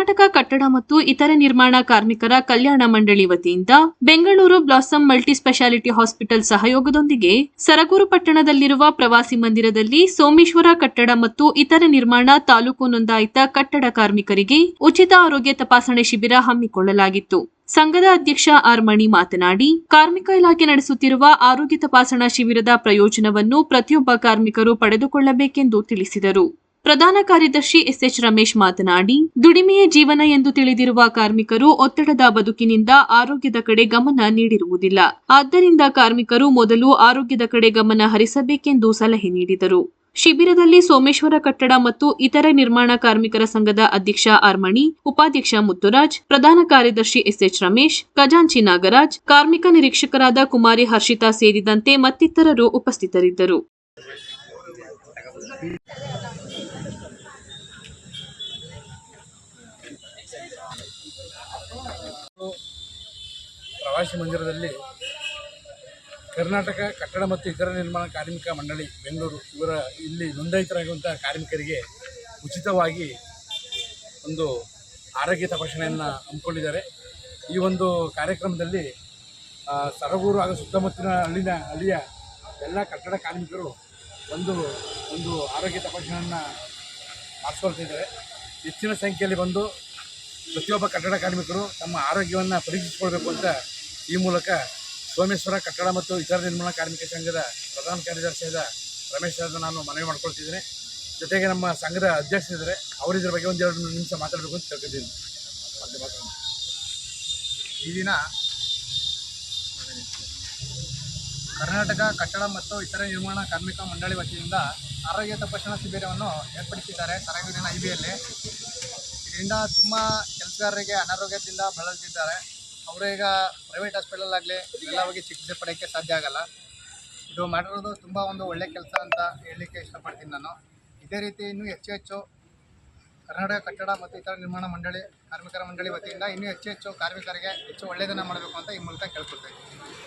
ಕರ್ನಾಟಕ ಕಟ್ಟಡ ಮತ್ತು ಇತರ ನಿರ್ಮಾಣ ಕಾರ್ಮಿಕರ ಕಲ್ಯಾಣ ಮಂಡಳಿ ವತಿಯಿಂದ Bengaluru blossom multi speciality hospital ಸಹಯೋಗದೊಂದಿಗೆ ಸರಗೂರು ಪಟ್ಟಣದಲ್ಲಿರುವ ಪ್ರವಾಸಿ ಮಂದಿರದಲ್ಲಿ ಸೋಮೇಶ್ವರ ಕಟ್ಟಡ ಮತ್ತು ಇತರ ನಿರ್ಮಾಣ ತಾಲೂಕು ನೋಂದಾಯಿತ ಕಟ್ಟಡ ಕಾರ್ಮಿಕರಿಗೆ ಉಚಿತ ಆರೋಗ್ಯ ತಪಾಸಣೆ ಶಿಬಿರ ಹಮ್ಮಿಕೊಳ್ಳಲಾಗಿತ್ತು. ಸಂಘದ ಅಧ್ಯಕ್ಷ ಆರ್ ಮಣಿ ಮಾತನಾಡಿ, ಕಾರ್ಮಿಕ ಇಲಾಖೆ ನಡೆಸುತ್ತಿರುವ ಆರೋಗ್ಯ ತಪಾಸಣಾ ಶಿಬಿರದ ಪ್ರಯೋಜನವನ್ನು ಪ್ರತಿಯೊಬ್ಬ ಕಾರ್ಮಿಕರು ಪಡೆದುಕೊಳ್ಳಬೇಕೆಂದು ತಿಳಿಸಿದರು. ಪ್ರಧಾನ ಕಾರ್ಯದರ್ಶಿ ಎಸ್ಎಚ್ ರಮೇಶ್ ಮಾತನಾಡಿ, ದುಡಿಮೆಯ ಜೀವನ ಎಂದು ತಿಳಿದಿರುವ ಕಾರ್ಮಿಕರು ಒತ್ತಡದ ಬದುಕಿನಿಂದ ಆರೋಗ್ಯದ ಕಡೆ ಗಮನ ನೀಡಿರುವುದಿಲ್ಲ. ಆದ್ದರಿಂದ ಕಾರ್ಮಿಕರು ಮೊದಲು ಆರೋಗ್ಯದ ಕಡೆ ಗಮನ ಹರಿಸಬೇಕೆಂದು ಸಲಹೆ ನೀಡಿದರು. ಶಿಬಿರದಲ್ಲಿ ಸೋಮೇಶ್ವರ ಕಟ್ಟಡ ಮತ್ತು ಇತರ ನಿರ್ಮಾಣ ಕಾರ್ಮಿಕರ ಸಂಘದ ಅಧ್ಯಕ್ಷ ಆರ್ಮಣಿ, ಉಪಾಧ್ಯಕ್ಷ ಮುತ್ತುರಾಜ್, ಪ್ರಧಾನ ಕಾರ್ಯದರ್ಶಿ ಎಸ್ಎಚ್ ರಮೇಶ್, ಖಜಾಂಚಿ ನಾಗರಾಜ್, ಕಾರ್ಮಿಕ ನಿರೀಕ್ಷಕರಾದ ಕುಮಾರಿ ಹರ್ಷಿತಾ ಸೇರಿದಂತೆ ಮತ್ತಿತರರು ಉಪಸ್ಥಿತರಿದ್ದರು. ಪ್ರವಾಸಿ ಮಂದಿರದಲ್ಲಿ ಕರ್ನಾಟಕ ಕಟ್ಟಡ ಮತ್ತು ಇತರ ನಿರ್ಮಾಣ ಕಾರ್ಮಿಕ ಮಂಡಳಿ ಬೆಂಗಳೂರು ಇವರ ಇಲ್ಲಿ ನೋಂದಾಯಿತರಾಗುವಂಥ ಕಾರ್ಮಿಕರಿಗೆ ಉಚಿತವಾಗಿ ಒಂದು ಆರೋಗ್ಯ ತಪಾಸಣೆಯನ್ನು ಹಮ್ಮಿಕೊಂಡಿದ್ದಾರೆ. ಈ ಒಂದು ಕಾರ್ಯಕ್ರಮದಲ್ಲಿ ಸರಗೂರು ಹಾಗೂ ಸುತ್ತಮುತ್ತಲಿನ ಹಳ್ಳಿನ ಹಳ್ಳಿಯ ಎಲ್ಲ ಕಟ್ಟಡ ಕಾರ್ಮಿಕರು ಒಂದು ಒಂದು ಆರೋಗ್ಯ ತಪಾಸಣೆಯನ್ನು ಮಾಡಿಸ್ಕೊಳ್ತಿದ್ದಾರೆ ಹೆಚ್ಚಿನ ಸಂಖ್ಯೆಯಲ್ಲಿ ಬಂದು ಪ್ರತಿಯೊಬ್ಬ ಕಟ್ಟಡ ಕಾರ್ಮಿಕರು ತಮ್ಮ ಆರೋಗ್ಯವನ್ನು ಪರೀಕ್ಷಿಸಿಕೊಳ್ಬೇಕು ಅಂತ ಈ ಮೂಲಕ ಸೋಮೇಶ್ವರ ಕಟ್ಟಡ ಮತ್ತು ಇತರ ನಿರ್ಮಾಣ ಕಾರ್ಮಿಕ ಸಂಘದ ಪ್ರಧಾನ ಕಾರ್ಯದರ್ಶಿಯಾದ ರಮೇಶ್ ಅವರನ್ನು ನಾನು ಮನವಿ ಮಾಡ್ಕೊಳ್ತಿದ್ದೇನೆ. ಜೊತೆಗೆ ನಮ್ಮ ಸಂಘದ ಅಧ್ಯಕ್ಷರಿದ್ದಾರೆ ಅವರು ಇದ್ರ ಬಗ್ಗೆ ಒಂದೆರಡು ನಿಮಿಷ ಮಾತಾಡಬೇಕು ಅಂತ ಕೇಳ್ತಿದ್ದೀನಿ ಈ ದಿನ ಕರ್ನಾಟಕ ಕಟ್ಟಡ ಮತ್ತು ಇತರ ನಿರ್ಮಾಣ ಕಾರ್ಮಿಕ ಮಂಡಳಿ ವತಿಯಿಂದ ಆರೋಗ್ಯ ತಪಾಸಣಾ ಶಿಬಿರವನ್ನು ಏರ್ಪಡಿಸಿದ್ದಾರೆ ಸರಗೂರಿನ ಐಬಿಯಲ್ಲಿ ಇದರಿಂದ ತುಂಬ ಕೆಲಸಗಾರರಿಗೆ ಅನಾರೋಗ್ಯದಿಂದ ಬಳಲ್ತಿದ್ದಾರೆ ಅವರು ಈಗ ಪ್ರೈವೇಟ್ ಹಾಸ್ಪಿಟಲ್ ಆಗಲಿ ಎಲ್ಲ ಹೋಗಿ ಚಿಕಿತ್ಸೆ ಪಡೆಯೋಕ್ಕೆ ಸಾಧ್ಯ ಆಗಲ್ಲ. ಇದು ಮಾಡಿರೋದು ತುಂಬ ಒಂದು ಒಳ್ಳೆ ಕೆಲಸ ಅಂತ ಹೇಳಲಿಕ್ಕೆ ಇಷ್ಟಪಡ್ತೀನಿ ನಾನು. ಇದೇ ರೀತಿ ಇನ್ನೂ ಹೆಚ್ಚು ಹೆಚ್ಚು ಕರ್ನಾಟಕ ಕಟ್ಟಡ ಮತ್ತು ಇತರ ನಿರ್ಮಾಣ ಮಂಡಳಿ, ಕಾರ್ಮಿಕರ ಮಂಡಳಿ ವತಿಯಿಂದ ಇನ್ನೂ ಹೆಚ್ಚು ಹೆಚ್ಚು ಕಾರ್ಮಿಕರಿಗೆ ಹೆಚ್ಚು ಒಳ್ಳೆಯದನ್ನು ಮಾಡಬೇಕು ಅಂತ ಈ ಮೂಲಕ ಕೇಳ್ಕೊಳ್ತಾ ಇದ್ದೀನಿ.